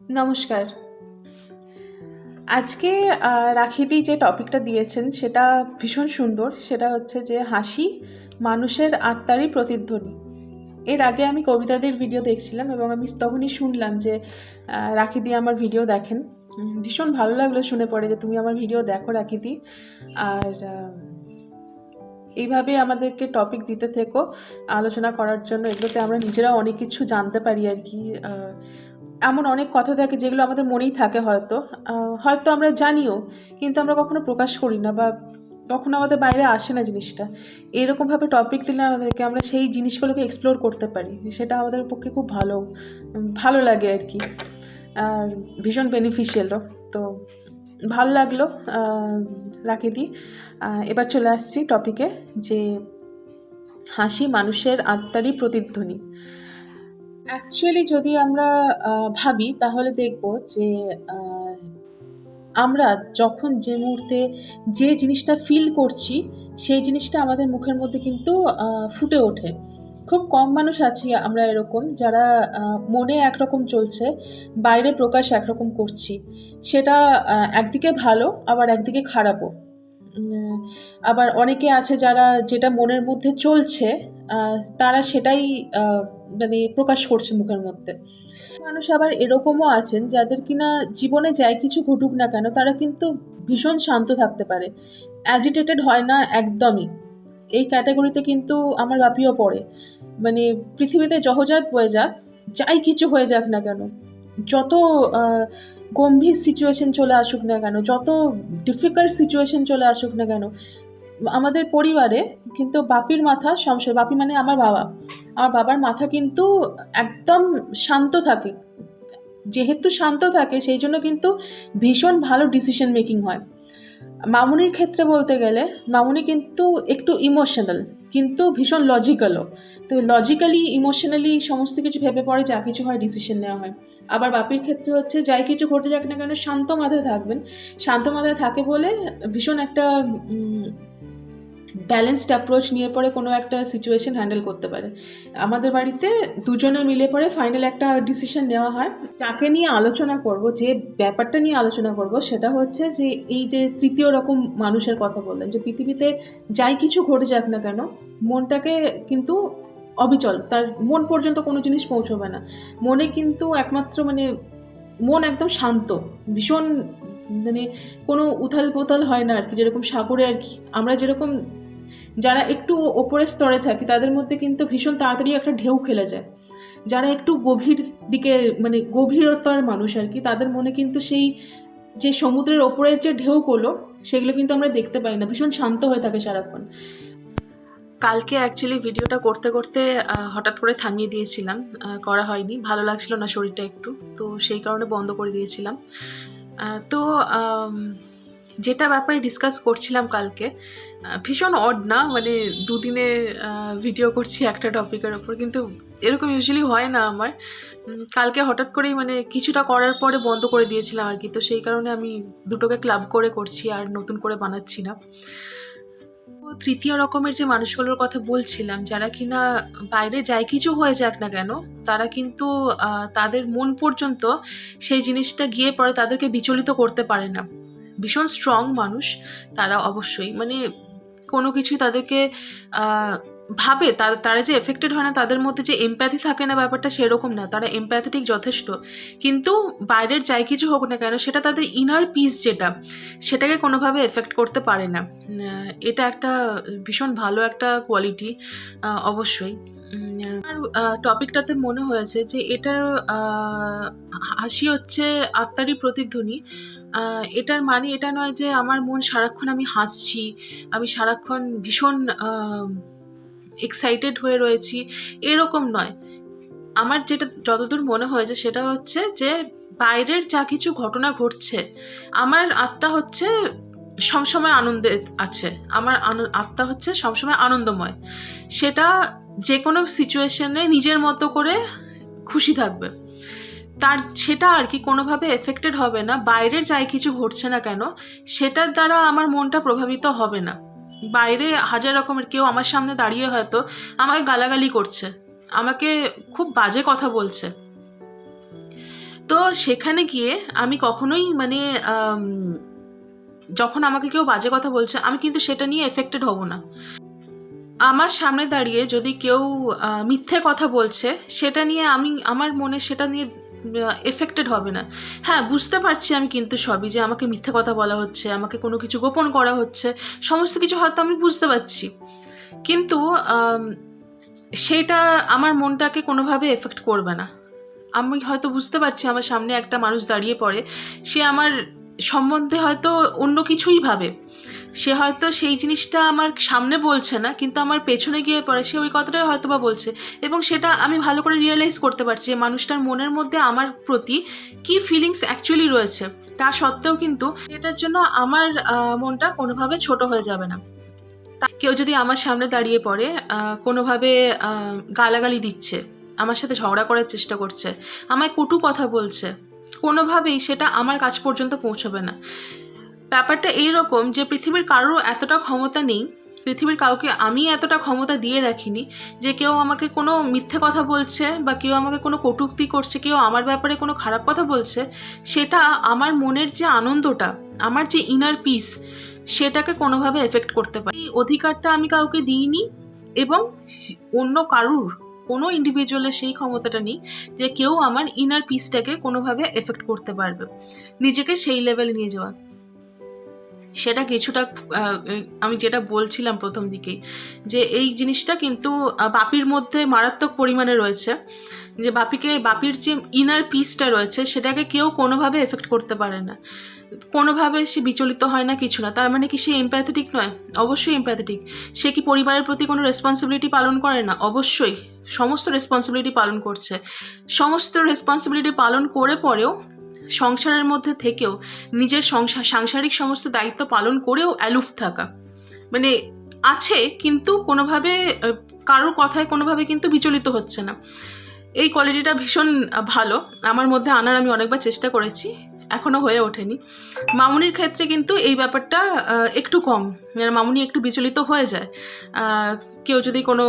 নমস্কার। আজকে রাখিদি যে টপিকটা দিয়েছেন, সেটা ভীষণ সুন্দর। সেটা হচ্ছে যে হাসি মানুষের আত্মারই প্রতিধ্বনি। এর আগে আমি কবিতাদের ভিডিও দেখছিলাম এবং আমি তখনই শুনলাম যে রাখিদি আমার ভিডিও দেখেন। ভীষণ ভালো লাগল শুনে পড়ে যে তুমি আমার ভিডিও দেখো রাখিদি আর এইভাবে আমাদেরকে টপিক দিতে থেকো। আলোচনা করার জন্য এগুলোতে আমরা নিজেরা অনেক কিছু জানতে পারি আর কি। এমন অনেক কথা থাকে যেগুলো আমাদের মনেই থাকে হয়তো। হয়তো আমরা জানিও, কিন্তু আমরা কখনো প্রকাশ করি না বা কখনো আমাদের বাইরে আসে না জিনিসটা। এরকমভাবে টপিক দিলে আমাদেরকে আমরা সেই জিনিসগুলোকে এক্সপ্লোর করতে পারি, সেটা আমাদের পক্ষে খুব ভালো ভালো লাগে আর কি। আর ভীষণ বেনিফিশিয়ালও তো ভালো লাগল রাখিদি এবার চলে আসছি টপিকে যে হাসি মানুষের আত্মারই প্রতিধ্বনি। অ্যাকচুয়ালি যদি আমরা ভাবি, তাহলে দেখব যে আমরা যখন যে মুহূর্তে যে জিনিসটা ফিল করছি, সেই জিনিসটা আমাদের মুখের মধ্যে কিন্তু ফুটে ওঠে। খুব কম মানুষ আছি আমরা এরকম যারা মনে একরকম চলছে, বাইরে প্রকাশ একরকম করছি। সেটা একদিকে ভালো, আবার একদিকে খারাপও। আবার অনেকে আছে যারা যেটা মনের মধ্যে চলছে তারা সেটাই মানে প্রকাশ করছে মুখের মধ্যে। মানুষ আবার এরকমও আছেন যাদের কিনা জীবনে যাই কিছু ঘটুক না কেন, তারা কিন্তু ভীষণ শান্ত থাকতে পারে। অ্যাজিটেটেড হয় না একদমই। এই ক্যাটাগরিতে কিন্তু আমার বাপিও পড়ে। মানে পৃথিবীতে জহজাত হয়ে যাক, যাই কিছু হয়ে যাক না কেন। যত গম্ভীর সিচুয়েশন চলে আসুক না কেন, যত ডিফিকাল্ট সিচুয়েশন চলে আসুক না কেন, আমাদের পরিবারে কিন্তু বাপির মাথা সংশয় বাপি মানে আমার বাবা, আমার বাবার মাথা কিন্তু একদম শান্ত থাকে। যেহেতু শান্ত থাকে, সেই জন্য কিন্তু ভীষণ ভালো ডিসিশন মেকিং হয়। মামুনির ক্ষেত্রে বলতে গেলে, মামুনি কিন্তু একটু ইমোশনাল কিন্তু ভীষণ লজিক্যালও তো লজিক্যালি ইমোশনালি সমস্ত কিছু ভেবে পড়ে, যা কিছু হয় ডিসিশন নেওয়া হয়। আবার বাপির ক্ষেত্রে হচ্ছে, যাই কিছু ঘটে যাক না কেন, শান্ত মাথায় থাকবেন। শান্ত মাথায় থাকে বলে ভীষণ একটা ব্যালেন্সড অ্যাপ্রোচ নিয়ে পরে কোনো একটা সিচুয়েশন হ্যান্ডেল করতে পারে। আমাদের বাড়িতে দুজনে মিলে পরে ফাইনাল একটা ডিসিশন নেওয়া হয়। যাকে নিয়ে আলোচনা করব, যে ব্যাপারটা নিয়ে আলোচনা করব, সেটা হচ্ছে যে এই যে তৃতীয় রকম মানুষের কথা বললেন, যে পৃথিবীতে যাই কিছু ঘটে যাক না কেন, মনটাকে কিন্তু অবিচল, তার মন পর্যন্ত কোনো জিনিস পৌঁছবে না। মনে কিন্তু একমাত্র মানে মন একদম শান্ত, ভীষণ মানে কোনো উথাল পোথাল হয় না আর কি, যেরকম সাগরে আর কি। আমরা যেরকম যারা একটু ওপরের স্তরে থাকে, তাদের মধ্যে কিন্তু ভীষণ তাড়াতাড়ি একটা ঢেউ খেলে যায়। যারা একটু গভীর দিকে মানে গভীরতার মানুষ আর কি, তাদের মনে কিন্তু সেই যে সমুদ্রের ওপরের যে ঢেউগুলো সেগুলো কিন্তু আমরা দেখতে পাই না। ভীষণ শান্ত হয়ে থাকে সারাক্ষণ। কালকে অ্যাকচুয়ালি ভিডিওটা করতে করতে হঠাৎ করে থামিয়ে দিয়েছিলাম। করা হয়নি। ভালো লাগছিল না শরীরটা একটু। তো সেই কারণে বন্ধ করে দিয়েছিলাম। তো যেটা ব্যাপারে ডিসকাস করছিলাম কালকে ভীষণ অড না মানে দুদিনে ভিডিও করছি একটা টপিকের ওপর, কিন্তু এরকম ইউজুয়ালি হয় না আমার। কালকে হঠাৎ করেই মানে কিছুটা করার পরে বন্ধ করে দিয়েছিলাম আর কি, তো সেই কারণে আমি দুটোকে ক্লাব করে করছি আর নতুন করে বানাচ্ছি না। তৃতীয় রকমের যে মানুষগুলোর কথা বলছিলাম, যারা কিনা বাইরে যাই কিছু হয়ে যাক না কেন, তারা কিন্তু তাদের মন পর্যন্ত সেই জিনিসটা গিয়ে পরে তাদেরকে বিচলিত করতে পারে না। ভীষণ স্ট্রং মানুষ তারা অবশ্যই মানে কোনো কিছুই তাদেরকে ভাবে তারা যে এফেক্টেড হয় না, তাদের মধ্যে যে এমপ্যাথি থাকে না ব্যাপারটা সেরকম না। তারা এমপ্যাথেটিক যথেষ্ট। কিন্তু বাইরের যাই কিছু হোক না কেন, সেটা তাদের ইনার পিস যেটা, সেটাকে কোনোভাবে এফেক্ট করতে পারে না। এটা একটা ভীষণ ভালো একটা কোয়ালিটি অবশ্যই। উম, আর টপিকটাতে মনে হয়েছে যে এটার হাসি হচ্ছে আত্মারই প্রতিধ্বনি। এটার মানে এটা নয় যে আমার মন সারাক্ষণ আমি হাসছি আমি সারাক্ষণ ভীষণ এক্সাইটেড হয়ে রয়েছি এরকম নয়। আমার যেটা যতদূর মনে হয়েছে সেটা হচ্ছে যে বাইরের যা কিছু ঘটনা ঘটছে আমার আত্মা হচ্ছে সবসময় আনন্দে আছে। আমার আত্মা হচ্ছে সবসময় আনন্দময়। সেটা যে কোনো সিচুয়েশনে নিজের মতো করে খুশি থাকবে। তার, সেটা আর কি কোনোভাবে এফেক্টেড হবে না, বাইরের যাই কিছু ঘটছে না কেন, সেটার দ্বারা আমার মনটা প্রভাবিত হবে না। বাইরে হাজার রকমের, কেউ আমার সামনে দাঁড়িয়ে হয়তো আমাকে গালাগালি করছে, আমাকে খুব বাজে কথা বলছে। তো সেখানে গিয়ে আমি কখনোই মানে যখন আমাকে কেউ বাজে কথা বলছে, আমি কিন্তু সেটা নিয়ে এফেক্টেড হব না। আমার সামনে দাঁড়িয়ে যদি কেউ মিথ্যে কথা বলছে, সেটা নিয়ে আমি, আমার মনে সেটা নিয়ে এফেক্টেড হবে না। হ্যাঁ বুঝতে পারছি আমি কিন্তু সবই যে আমাকে মিথ্যে কথা বলা হচ্ছে, আমাকে কোনো কিছু গোপন করা হচ্ছে, সমস্ত কিছু হয়তো আমি বুঝতে পারছি। কিন্তু সেটা আমার মনটাকে কোনোভাবে এফেক্ট করবে না। আমি হয়তো বুঝতে পারছি আমার সামনে একটা মানুষ দাঁড়িয়ে পড়ে, সে আমার সম্বন্ধে হয়তো অন্য কিছুই ভাবে। সে হয়তো সেই জিনিসটা আমার সামনে বলছে না, কিন্তু আমার পেছনে গিয়ে পড়ে, সে ওই কথাটাই হয়তো বা বলছে। এবং সেটা আমি ভালো করে রিয়েলাইজ করতে পারছি যে মানুষটার মনের মধ্যে আমার প্রতি কি ফিলিংস অ্যাকচুয়ালি রয়েছে। তা সত্ত্বেও কিন্তু এটার জন্য আমার মনটা কোনোভাবে ছোট হয়ে যাবে না। কেউ যদি আমার সামনে দাঁড়িয়ে পড়ে কোনোভাবে গালাগালি দিচ্ছে, আমার সাথে ঝগড়া করার চেষ্টা করছে, আমায় কটু কথা বলছে কোনোভাবেই সেটা আমার কাছ পর্যন্ত পৌঁছবে না। ব্যাপারটা এইরকম যে পৃথিবীর কারোর এতটা ক্ষমতা নেই, পৃথিবীর কাউকে আমি এতটা ক্ষমতা দিয়ে রাখিনি যে কেউ আমাকে কোনো মিথ্যে কথা বলছে বা কেউ আমাকে কোনো কটূক্তি করছে, কেউ আমার ব্যাপারে কোনো খারাপ কথা বলছে, সেটা আমার মনের যে আনন্দটা, আমার যে ইনার পিস সেটাকে কোনোভাবে এফেক্ট করতে পারে এই অধিকারটা আমি কাউকে দিইনি এবং অন্য কারুর কোনো ইন্ডিভিজুয়ালের সেই ক্ষমতাটা নেই যে কেউ আমার ইনার পিসটাকে কোনোভাবে এফেক্ট করতে পারবে। নিজেকে সেই লেভেলে নিয়ে যাওয়া। সেটা কিছুটা আমি যেটা বলছিলাম প্রথম দিকেই যে এই জিনিসটা কিন্তু পাপির মধ্যে মারাত্মক পরিমাণে রয়েছে। যে বাপিকে, বাপির যে ইনার পিসটা রয়েছে, সেটাকে কেউ কোনোভাবে এফেক্ট করতে পারে না। কোনোভাবে সে বিচলিত হয় না কিছু না। তার মানে কি সে এম্প্যাথেটিক নয়? অবশ্যই এম্প্যাথেটিক সে কি পরিবারের প্রতি কোনো রেসপন্সিবিলিটি পালন করে না? অবশ্যই। সমস্ত রেসপন্সিবিলিটি পালন করছে। সমস্ত রেসপন্সিবিলিটি পালন করে পরেও, সংসারের মধ্যে থেকেও, নিজের সংসার সাংসারিক সমস্ত দায়িত্ব পালন করেও অ্যালুফ থাকা। মানে আছে, কিন্তু কোনোভাবে, কারোর কথায় কোনোভাবে কিন্তু বিচলিত হচ্ছে না। এই কোয়ালিটিটা ভীষণ ভালো। আমার মধ্যে আনার আমি অনেকবার চেষ্টা করেছি এখনও হয়ে ওঠেনি। মামুনির ক্ষেত্রে কিন্তু এই ব্যাপারটা একটু কম। মানে মামুনি একটু বিচলিত হয়ে যায়। কেউ যদি কোনো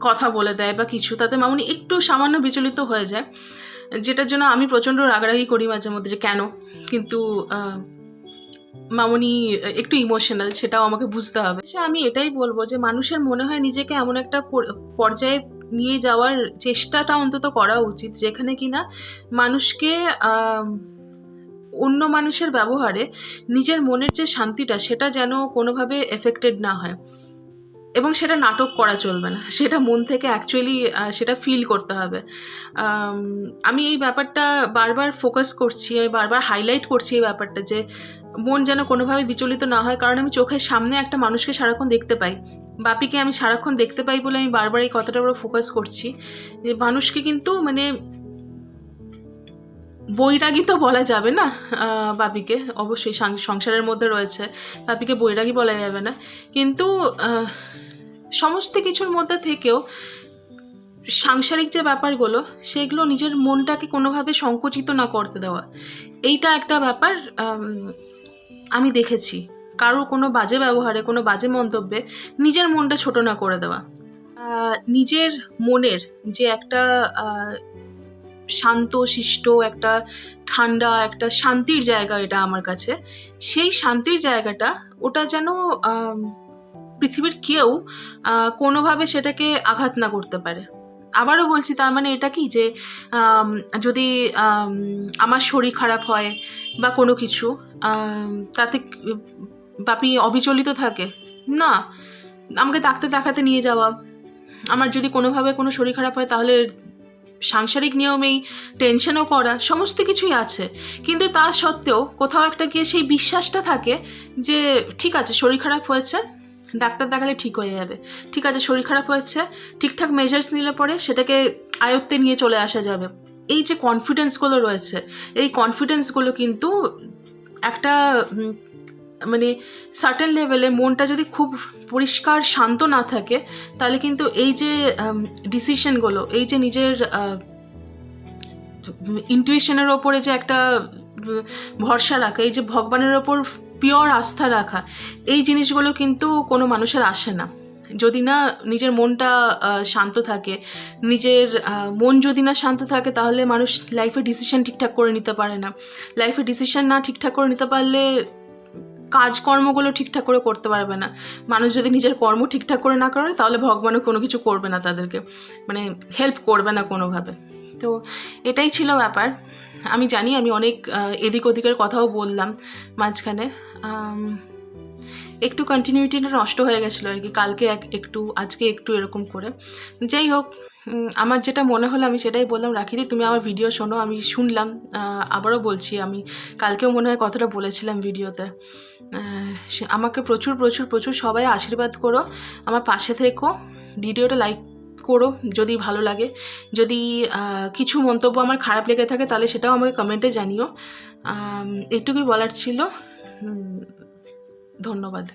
কথা বলে দেয় বা কিছু, তাতে মামুনি একটু সামান্য বিচলিত হয়ে যায়। যেটার জন্য আমি প্রচণ্ড রাগারাগি করি মাঝে মধ্যে যে, কেন? কিন্তু মামুনি একটু ইমোশনাল সেটাও আমাকে বুঝতে হবে। সে আমি এটাই বলব যে, মানুষের মনে হয় নিজেকে এমন একটা পর্যায়ে নিয়ে যাওয়ার চেষ্টাটা অন্তত করা উচিত, যেখানে কিনা মানুষকে অন্য মানুষের ব্যবহারে নিজের মনের যে শান্তিটা সেটা যেন কোনোভাবে এফেক্টেড না হয়। এবং সেটা নাটক করা চলবে না, সেটা মন থেকে অ্যাকচুয়ালি সেটা ফিল করতে হবে। আমি এই ব্যাপারটা বারবার ফোকাস করছি বারবার হাইলাইট করছি এই ব্যাপারটা যে মন যেন কোনোভাবে বিচলিত না হয়, কারণ আমি চোখের সামনে একটা মানুষকে সারাক্ষণ দেখতে পাই। বাপিকে আমি সারাক্ষণ দেখতে পাই বলে আমি বারবার এই কথাটার উপর ফোকাস করছি। যে মানুষকে কিন্তু মানে বৈরাগী তো বলা যাবে না বাপিকে। অবশ্যই সংসারের মধ্যে রয়েছে। বাপিকে বৈরাগী বলা যাবে না। কিন্তু সমস্ত কিছুর মধ্যে থেকেও সাংসারিক যে ব্যাপারগুলো, সেগুলো নিজের মনটাকে কোনোভাবে সংকুচিত না করতে দেওয়া। এইটা একটা ব্যাপার আম, দেখেছি। কারও কোনো বাজে ব্যবহারে কোনো বাজে মন্তব্যে নিজের মনটা ছোট না করে দেওয়া। নিজের মনের যে একটা শান্ত শিষ্ট একটা ঠান্ডা একটা শান্তির জায়গা এটা আমার কাছে সেই শান্তির জায়গাটা ওটা যেন পৃথিবীর কেউ কোনোভাবে সেটাকে আঘাত না করতে পারে। আবারও বলছি, তার মানে এটা কি যে যদি আমার শরীর খারাপ হয় বা কোনো কিছু তাতে বাপি অবিচলিত থাকে? না। আমাকে ডাক্তার দেখাতে নিয়ে যাওয়া। আমার যদি কোনোভাবে কোনো শরীর খারাপ হয়, তাহলে সাংসারিক নিয়মেই টেনশনও করা, সমস্ত কিছুই আছে। কিন্তু তা সত্ত্বেও কোথাও একটা গিয়ে সেই বিশ্বাসটা থাকে যে, ঠিক আছে, শরীর খারাপ হয়েছে ডাক্তার দেখালে ঠিক হয়ে যাবে। ঠিক আছে, শরীর খারাপ হয়েছে, ঠিকঠাক মেজার্স নিলে পরে সেটাকে আয়ত্তে নিয়ে চলে আসা যাবে। এই যে কনফিডেন্সগুলো রয়েছে, এই কনফিডেন্সগুলো কিন্তু একটা মানে সার্টেন লেভেলে মনটা যদি খুব পরিষ্কার, শান্ত না থাকে, তাহলে কিন্তু এই যে ডিসিশনগুলো এই যে নিজের ইন্টুইশনের ওপরে যে একটা ভরসা রাখা, এই যে ভগবানের ওপর পিওর আস্থা রাখা, এই জিনিসগুলো কিন্তু কোনো মানুষের আসে না। যদি না নিজের মনটা শান্ত থাকে, নিজের মন যদি না শান্ত থাকে, তাহলে মানুষ লাইফে ডিসিশন ঠিকঠাক করে নিতে পারে না। লাইফে ডিসিশন না ঠিকঠাক করে নিতে পারলে কাজকর্মগুলো ঠিকঠাক করে করতে পারবে না। মানুষ যদি নিজের কর্ম ঠিকঠাক করে না করে, তাহলে ভগবানও কোনো কিছু করবে না তাদেরকে। মানে হেল্প করবে না কোনোভাবে। তো এটাই ছিল ব্যাপার। আমি জানি আমি অনেক এদিক ওদিকের কথাও বললাম মাঝখানে। একটু কন্টিনিউটিটা নষ্ট হয়ে গেছিল আর কি। কালকে এক একটু আজকে একটু এরকম করে। যাই হোক আমার যেটা মনে হলো আমি সেটাই বললাম রাখি রাখিদি তুমি আমার ভিডিও শোনো আমি শুনলাম। আবারও বলছি আমি কালকেও মনে হয় কথাটা বলেছিলাম ভিডিওতে আমাকে প্রচুর প্রচুর প্রচুর সবাই আশীর্বাদ করো। আমার পাশে থেকো ভিডিওটা লাইক করো যদি ভালো লাগে। যদি কিছু মন্তব্য আমার খারাপ লেগে থাকে তাহলে সেটাও আমাকে কমেন্টে জানিও। আম, এইটুকুই বলার ছিল। ধন্যবাদ।